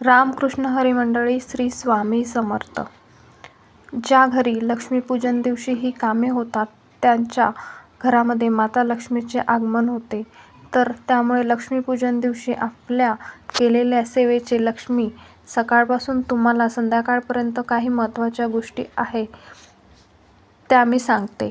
रामकृष्ण हरी मंडळी श्री स्वामी समर्थ. ज्या घरी लक्ष्मीपूजन दिवशी ही कामे होतात त्यांच्या घरामध्ये माता लक्ष्मीचे आगमन होते. तर त्यामुळे लक्ष्मीपूजन दिवशी आपल्या केलेल्या सेवेचे लक्ष्मी सकाळपासून तुम्हाला संध्याकाळपर्यंत काही महत्त्वाच्या गोष्टी आहे त्या मी सांगते.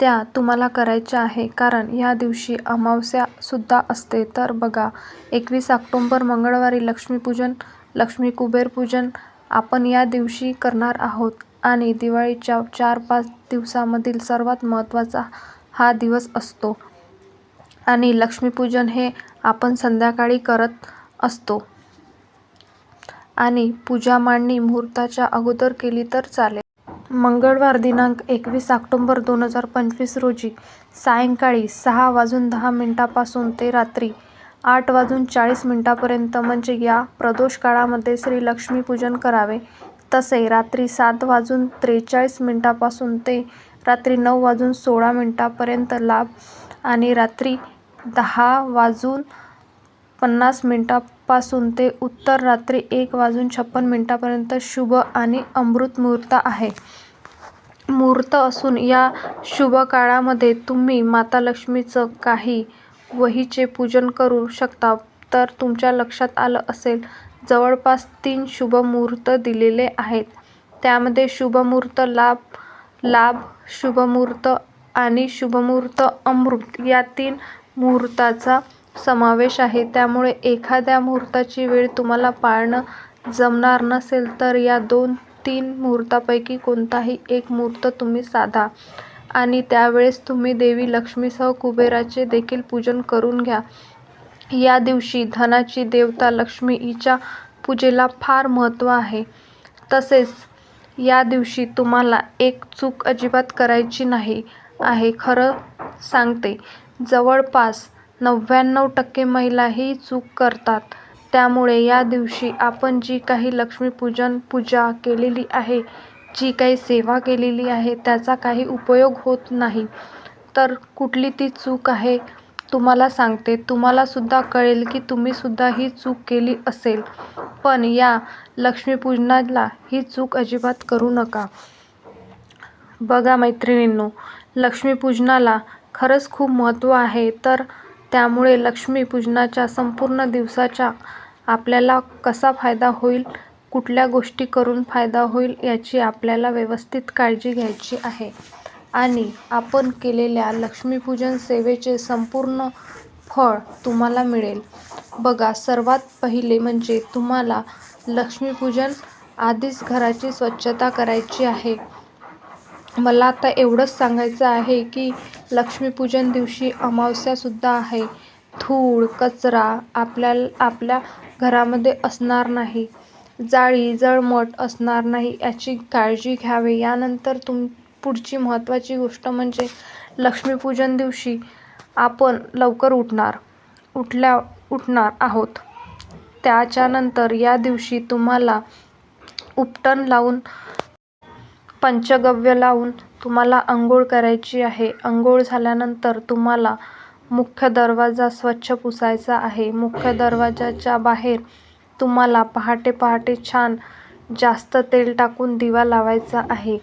त्या तुम्हाला करायच्या आहे. कारण या दिवशी अमावस्यासुद्धा असते. तर बघा एकवीस ऑक्टोंबर मंगळवारी लक्ष्मीपूजन लक्ष्मी कुबेर पूजन आपण या दिवशी करणार आहोत. आणि दिवाळीच्या चार पाच दिवसामधील सर्वात महत्त्वाचा हा दिवस असतो. आणि लक्ष्मीपूजन हे आपण संध्याकाळी करत असतो. आणि पूजा मांडणी मुहूर्ताच्या अगोदर केली तर चालेल. मंगळवार दिनांक एकवीस ऑक्टोंबर दोन हजार पंचवीस रोजी सायंकाळी सहा वाजून दहा मिनटापासून ते रात्री आठ वाजून चाळीस मिनटापर्यंत म्हणजे या प्रदोष काळामध्ये श्री लक्ष्मीपूजन करावे. तसे रात्री सात वाजून त्रेचाळीस मिनटापासून ते रात्री नऊ वाजून सोळा मिनटापर्यंत लाभ आणि रात्री दहा वाजून पन्नास मिनटापासून ते उत्तर रात्री एक वाजून छप्पन मिनटापर्यंत शुभ आणि अमृत मुहूर्त आहे. मुहूर्त असून या शुभ काळामध्ये तुम्ही माता लक्ष्मीचं काही वहीचे पूजन करू शकता तर तुमच्या लक्षात आलं असेल जवळपास तीन शुभ मुहूर्त दिलेले आहेत. त्यामध्ये शुभमुहूर्त लाभ लाभ शुभमुहूर्त आणि शुभमुहूर्त अमृत या तीन मुहूर्ताचा समावेश आहे. त्यामुळे एखाद्या मुहूर्ताची वेळ तुम्हाला पाळणं जमणार नसेल तर या दोन तीन मुहूर्तापैकी कोणताही एक मुहूर्त तुम्ही साधा आणि त्यावेळेस तुम्ही देवी लक्ष्मीसह कुबेराचे देखील पूजन करून घ्या. या दिवशी धनाची देवता लक्ष्मी हिच्या पूजेला फार महत्त्व आहे. तसेच या दिवशी तुम्हाला एक चूक अजिबात करायची नाही आहे खरं सांगते. जवळपास नव्याण्णव टक्के महिला ही चूक करतात. त्यामुळे या दिवशी आपण जी काही लक्ष्मीपूजन पूजा केलेली आहे जी काही सेवा केलेली आहे त्याचा काही उपयोग होत नाही. तर कुठली ती चूक आहे तुम्हाला सांगते. तुम्हालासुद्धा कळेल की तुम्हीसुद्धा ही चूक केली असेल. पण या लक्ष्मीपूजनाला ही चूक अजिबात करू नका. बघा मैत्रिणींनो लक्ष्मीपूजनाला खरंच खूप महत्त्व आहे. तर त्यामुळे लक्ष्मीपूजनाच्या संपूर्ण दिवसाच्या आपल्याला कसा फायदा होईल? कुठल्या गोष्टी करून फायदा होईल? याची आपल्याला व्यवस्थित काळजी घ्यायची आहे. आणि आपण केलेल्या लक्ष्मीपूजन सेवेचे संपूर्ण फळ तुम्हाला मिळेल. बघा सर्वात पहिले म्हणजे तुम्हाला लक्ष्मीपूजन आधीच घराची स्वच्छता करायची आहे. मला आता एवढंच सांगायचं आहे की लक्ष्मीपूजन दिवशी अमावस्यासुद्धा आहे. धूळ कचरा आपल्या आपल्या घरामध्ये असणार नाही. जाळी जळमट असणार नाही याची काळजी घ्यावी. यानंतर तुम पुढची महत्त्वाची गोष्ट म्हणजे लक्ष्मीपूजन दिवशी आपण लवकर उठणार. उठल्या उठणार आहोत. त्याच्यानंतर या दिवशी तुम्हाला उपटन लावून पंचगव्य लावून तुम्हाला अंघोळ करायची आहे. अंघोळ झाल्यानंतर तुम्हाला मुख्य दरवाजा स्वच्छ पुसायचा आहे. मुख्य दरवाजाच्या बाहेर तुम्हाला पहाटे पहाटे छान जास्त तेल टाकून दिवा लावायचा आहे.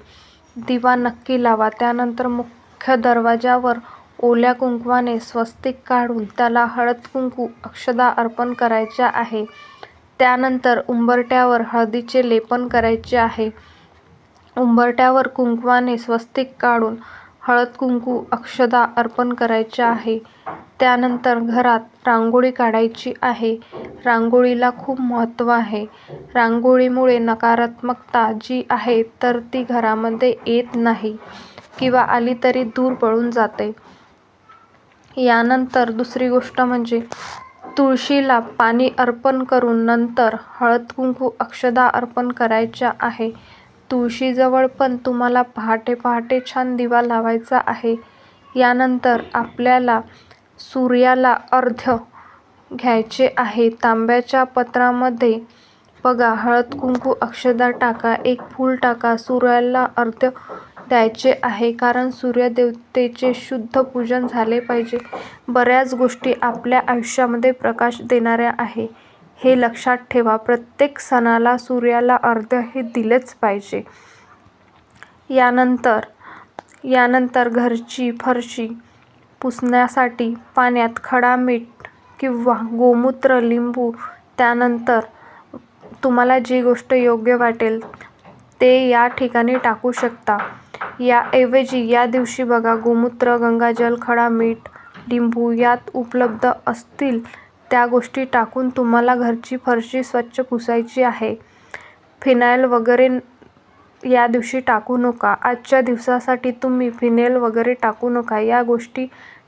दिवा नक्की लावा. त्यानंतर मुख्य दरवाजावर ओल्या कुंकवाने स्वस्तिक काढून त्याला हळद कुंकू अक्षदा अर्पण करायच्या आहे. त्यानंतर उंबरट्यावर हळदीचे लेपन करायचे आहे. उंबरट्यावर कुंकवाने स्वस्तिक काढून हळद कुंकू अक्षदा अर्पण करायच्या आहे. त्यानंतर घरात रांगोळी काढायची आहे. रांगोळीला खूप महत्त्व आहे. रांगोळीमुळे नकारात्मकता जी आहे तर ती घरामध्ये येत नाही किंवा आली तरी दूर पळून जाते. यानंतर दुसरी गोष्ट म्हणजे तुळशीला पाणी अर्पण करून नंतर हळद कुंकू अक्षदा अर्पण करायच्या आहे. तुळशीजवळ पण तुम्हाला पहाटे पहाटे छान दिवा लावायचा आहे. यानंतर आपल्याला सूर्याला अर्ध घ्यायचे आहे. तांब्याच्या पत्रामध्ये बघा हळद कुंकू अक्षदा टाका एक फूल टाका सूर्याला अर्ध द्यायचे आहे कारण सूर्यदेवतेचे शुद्ध पूजन झाले पाहिजे. बऱ्याच गोष्टी आपल्या आयुष्यामध्ये प्रकाश देणाऱ्या आहे. हे लक्षात ठेवा. प्रत्येक सणाला सूर्याला अर्ध हे दिलेच पाहिजे. यानंतर यानंतर घरची फरशी पुसण्यासाठी पाण्यात खडा मीठ किंवा गोमूत्र, लिंबू त्यानंतर तुम्हाला जी गोष्ट योग्य वाटेल ते या ठिकाणी टाकू शकता. याऐवजी या दिवशी बघा गोमूत्र, गंगाजल, खडा मीठ, लिंबू यात उपलब्ध असतील त्या गोष्टी टाकून तुम्हाला घरची फरशी स्वच्छ पुसायची आहे. फिनाईल वगैरे या दिवशी टाकू नका. आजच्या दिवसासाठी तुम्ही फिनेल वगैरे टाकू नका. या गोष्टी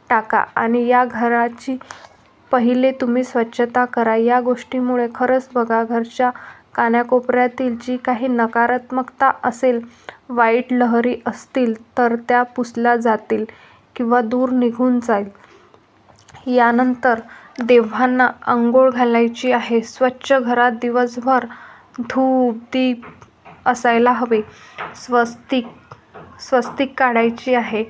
टाका आणि या घराची पहिले तुम्ही स्वच्छता करा. या गोष्टीमुळे खरंच बघा घरच्या कानाकोपऱ्यातील जी काही नकारात्मकता असेल, वाईट लहरी असतील तर त्या पुसल्या जातील किंवा दूर निघून जाईल. यानंतर देवांना आंघोळ घालायची आहे. स्वच्छ घरात दिवसभर धूप, दीप असायला हवे. स्वस्तिक स्वस्तिक काढायची आहे.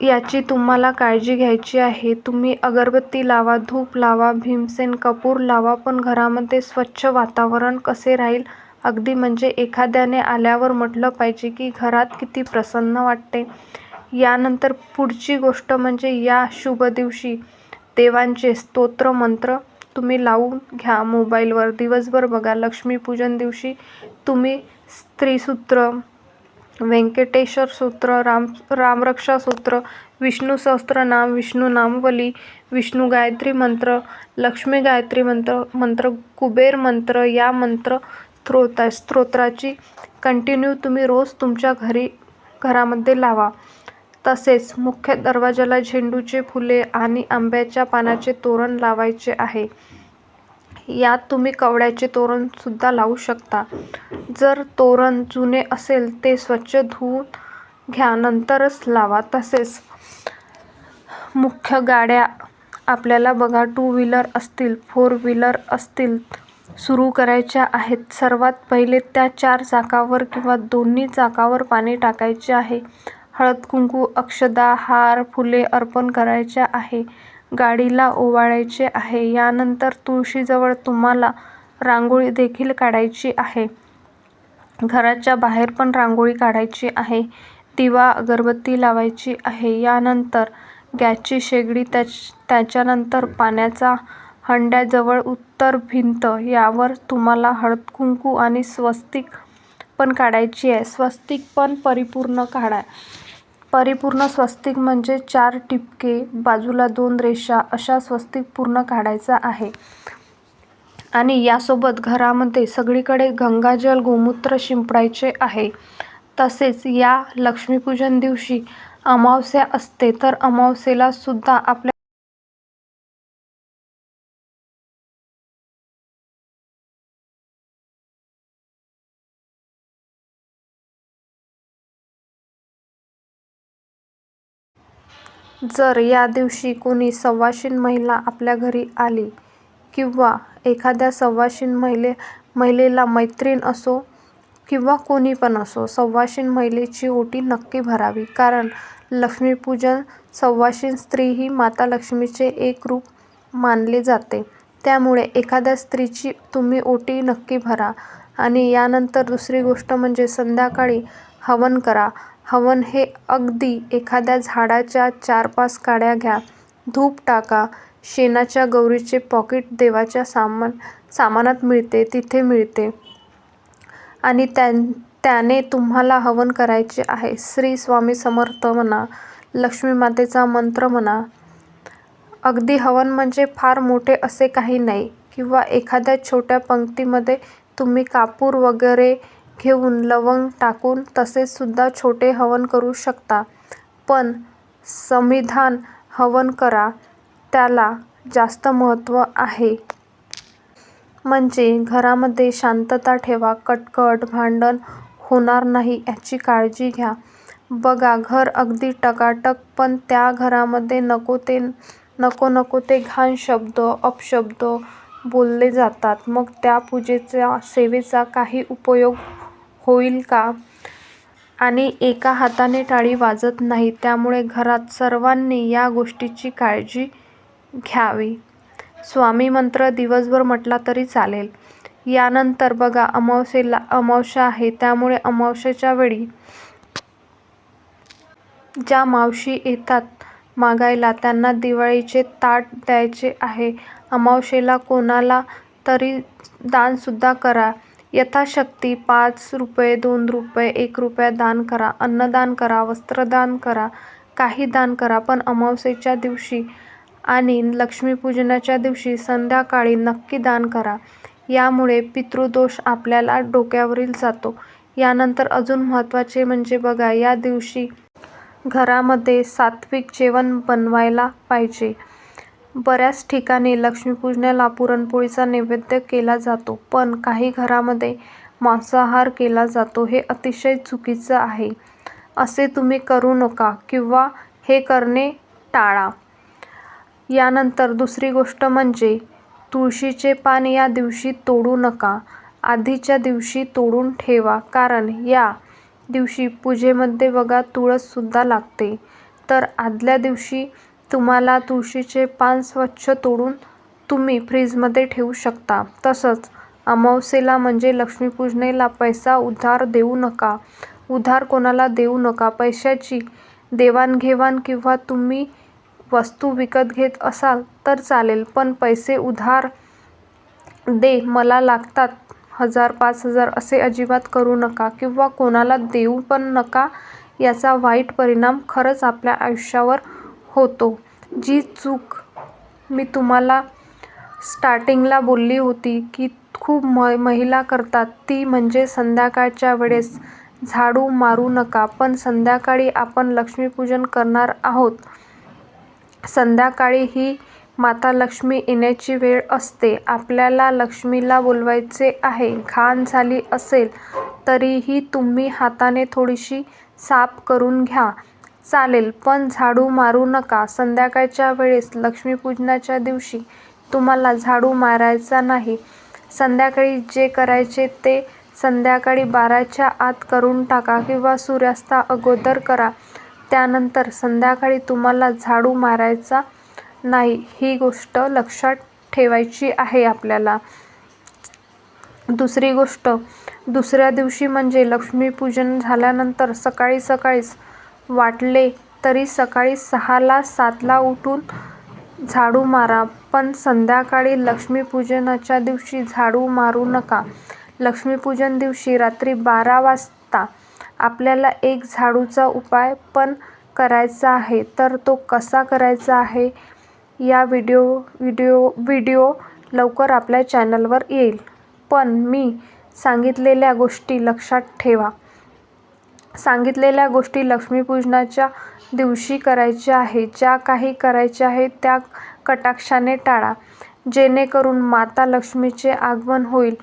याची तुम्हाला काळजी घ्यायची आहे. तुम्ही अगरबत्ती लावा, धूप लावा, भीमसेन कपूर लावा पण घरामध्ये स्वच्छ वातावरण कसे राहील अगदी म्हणजे एखाद्याने आल्यावर म्हटलं पाहिजे की घरात किती प्रसन्न वाटते. यानंतर पुढची गोष्ट म्हणजे या शुभ दिवशी देवांचे स्तोत्र मंत्र तुम्ही लावून घ्या मोबाईलवर. दिवसभर बघा लक्ष्मीपूजन दिवशी तुम्ही स्त्रीसूत्र व्यंकटेश्वर सूत्र राम रामरक्षा सूत्र विष्णू सहस्त्रनाम, विष्णू नामवली विष्णू गायत्री मंत्र, लक्ष्मी गायत्री मंत्र, मंत्र कुबेर मंत्र या मंत्र स्तोत्राची कंटिन्यू तुम्ही रोज तुमच्या घरी घरामध्ये लावा. तसेच मुख्य दरवाजाला झेंडूची फुले आणि आंब्याच्या पानाचे तोरण लावायचे आहे. यात तुम्ही कवड्याचे तोरण सुद्धा लावू शकता. जर तोरण जुने असेल ते स्वच्छ धुवून घ्या नंतरच लावा. तसेच मुख्य गाड्या आपल्याला बघा टू व्हीलर असतील, फोर व्हीलर असतील सुरू करायच्या आहेत. सर्वात पहिले त्या चार चाकावर किंवा दोन्ही चाकावर पाणी टाकायचे आहे. हळद-कुंकू, अक्षदा, हार, फुले अर्पण करायचे आहे. गाडीला ओवाळायचे आहे. यानंतर तुळशीजवळ तुम्हाला रांगोळी देखील काढायची आहे. घराच्या बाहेर पण रांगोळी काढायची आहे. दिवा, अगरबत्ती लावायची आहे. यानंतर गॅसची शेगडी त्याच्यानंतर पाण्याचा हंड्याजवळ उत्तर भिंत यावर तुम्हाला हळद-कुंकू आणि स्वस्तिक पण काढायची आहे. स्वस्तिक पण परिपूर्ण काढा. परिपूर्ण स्वस्तिक म्हणजे चार ठिपके, बाजूला दोन रेषा अशा स्वस्तिक पूर्ण काढायचा आहे. आणि यासोबत घरामध्ये सगळीकडे गंगाजल, गोमूत्र शिंपडायचे आहे. तसेच या लक्ष्मीपूजन दिवशी अमावस्या असते तर अमावस्येला सुद्धा आपल्या जर या दिवशी कोणी सव्वाशीन महिला आपल्या घरी आली किंवा एखाद्या सवाशीण महिले महिलेला मैत्रीण असो किंवा कोणी पण असो, सव्वाशीन महिलेची ओटी नक्की भरावी. कारण लक्ष्मीपूजन सवाशीण स्त्री ही माता लक्ष्मीचे एक रूप मानले जाते. त्यामुळे एखाद्या स्त्रीची तुम्ही ओटी नक्की भरा. आणि यानंतर दुसरी गोष्ट म्हणजे संध्याकाळी हवन करा. हवन हे अगदी एखाद्या झाडाच्या चार-पाच काड्या घ्या, धूप टाका, शेणाच्या गौरीचे पॉकेट देवाच्या सामान सामानात मिळते तिथे मिळते आणि त्याने तुम्हाला हवन करायचे आहे. श्री स्वामी समर्थ म्हणा, लक्ष्मी मातेचा मंत्र म्हणा. अगदी हवन म्हणजे फार मोठे असे काही नाही किंवा एखाद्या छोट्या पंक्तीमध्ये तुम्ही कापूर वगैरे घेऊन लवंग टाकून तसे सुद्धा छोटे हवन करू शकता. पण समिधान हवन करा त्याला जास्त महत्त्व आहे. म्हणजे घरामध्ये शांतता ठेवा. कटकट, भांडण होणार नाही याची काळजी घ्या. बघा घर अगदी टकाटक पण त्या घरामध्ये नको नको ते घाण शब्द, अपशब्द बोलले जातात. मग त्या पूजेचा, सेवेचा काही उपयोग होईल का? आणि एका हाताने टाळी वाजत नाही. त्यामुळे घरात सर्वांनी या गोष्टीची काळजी घ्यावी. स्वामी मंत्र दिवसभर म्हटला तरी चालेल. यानंतर बघा अमावस्येला अमावस्या आहे त्यामुळे अमावस्येच्या वेळी ज्या मावशी येतात मागायला त्यांना दिवाळीचे ताट द्यायचे आहे. अमावस्येला कोणाला तरी दानसुद्धा करा. यथाशक्ती पाच रुपये, दोन रुपये, एक रुपया दान करा. अन्नदान करा, वस्त्रदान करा, काही दान करा. पण अमावस्येच्या दिवशी आणि लक्ष्मीपूजनाच्या दिवशी संध्याकाळी नक्की दान करा. यामुळे पितृदोष आपल्याला डोक्यावरील जातो. यानंतर अजून महत्त्वाचे म्हणजे बघा या दिवशी घरामध्ये सात्विक जेवण बनवायला पाहिजे. बऱ्याच ठिकाणी लक्ष्मीपूजनाला पुरणपोळीचा नैवेद्य केला जातो. पण काही घरांमध्ये मांसाहार केला जातो. हे अतिशय चुकीचं आहे. असे तुम्ही करू नका किंवा हे करणे टाळा. यानंतर दुसरी गोष्ट म्हणजे तुळशीचे पान या दिवशी तोडू नका. आधीच्या दिवशी तोडून ठेवा. कारण या दिवशी पूजेमध्ये बघा तुळससुद्धा लागते. तर आदल्या दिवशी तुम्हाला तुळशीचे पान स्वच्छ तोडून तुम्ही फ्रीजमध्ये ठेवू शकता. तसंच अमावास्येला म्हणजे लक्ष्मीपूजनाला पैसा उधार देऊ नका. उधार कोणाला देऊ नका. पैशाची देवाणघेवाण किंवा तुम्ही वस्तू विकत घेत असाल तर चालेल. पण पैसे उधार दे मला लागतात हजार, पाच हजार असे अजिबात करू नका किंवा कोणाला देऊ पण नका. याचा वाईट परिणाम खरंच आपल्या आयुष्यावर होतो. जी चूक मी तुम्हाला स्टार्टिंगला बोलली होती की खूप म महिला करतात ती म्हणजे संध्याकाळच्या वेळेस झाडू मारू नका. पण संध्याकाळी आपण लक्ष्मीपूजन करणार आहोत. संध्याकाळी ही माता लक्ष्मी येण्याची वेळ असते. आपल्याला लक्ष्मीला बोलवायचे आहे. घाण झाली असेल तरीही तुम्ही हाताने थोडीशी साफ करून घ्या. चालेल पण झाडू मारू नका. संध्याकाळच्या वेळेस लक्ष्मीपूजनाच्या दिवशी तुम्हाला झाडू मारायचा नाही. संध्याकाळी जे करायचे ते संध्याकाळी बाराच्या आत करून टाका किंवा सूर्यास्ताअगोदर करा. त्यानंतर संध्याकाळी तुम्हाला झाडू मारायचा नाही. ही गोष्ट लक्षात ठेवायची आहे आपल्याला. दुसरी गोष्ट दुसऱ्या दिवशी म्हणजे लक्ष्मीपूजन झाल्यानंतर सकाळी सकाळीच वाटले तरी सकाळी सहाला, सातला उठून झाडू मारा. पण संध्याकाळी लक्ष्मीपूजनाच्या दिवशी झाडू मारू नका. लक्ष्मीपूजन दिवशी रात्री बारा वाजता आपल्याला एक झाडूचा उपाय पण करायचा आहे. तर तो कसा करायचा आहे या व्हिडिओ व्हिडिओ व्हिडिओ लवकर आपल्या चॅनलवर येईल. पण मी सांगितलेल्या गोष्टी लक्षात ठेवा. सांगितलेल्या गोष्टी लक्ष्मीपूजनाच्या दिवशी करायच्या आहे ज्या काही करायच्या आहे त्या कटाक्षाने टाळा. जेणेकरून माता लक्ष्मीचे आगमन होईल.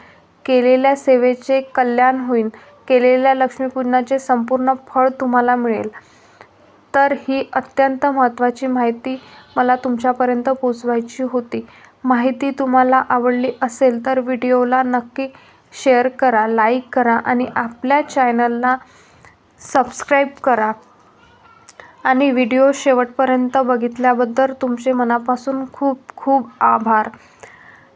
केलेल्या सेवेचे कल्याण होईल. केलेल्या लक्ष्मीपूजनाचे संपूर्ण फळ तुम्हाला मिळेल. तर ही अत्यंत महत्त्वाची माहिती मला तुमच्यापर्यंत पोचवायची होती. माहिती तुम्हाला आवडली असेल तर व्हिडिओला नक्की शेअर करा, लाईक करा आणि आपल्या चॅनलला सबस्क्राईब करा. आणि व्हिडिओ शेवटपर्यंत बघितल्याबद्दल तुमचे मनापासून खूप खूप आभार.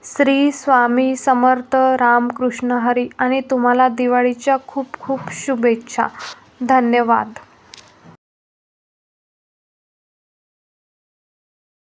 श्री स्वामी समर्थ. रामकृष्ण हरी आणि तुम्हाला दिवाळीच्या खूप खूप शुभेच्छा. धन्यवाद.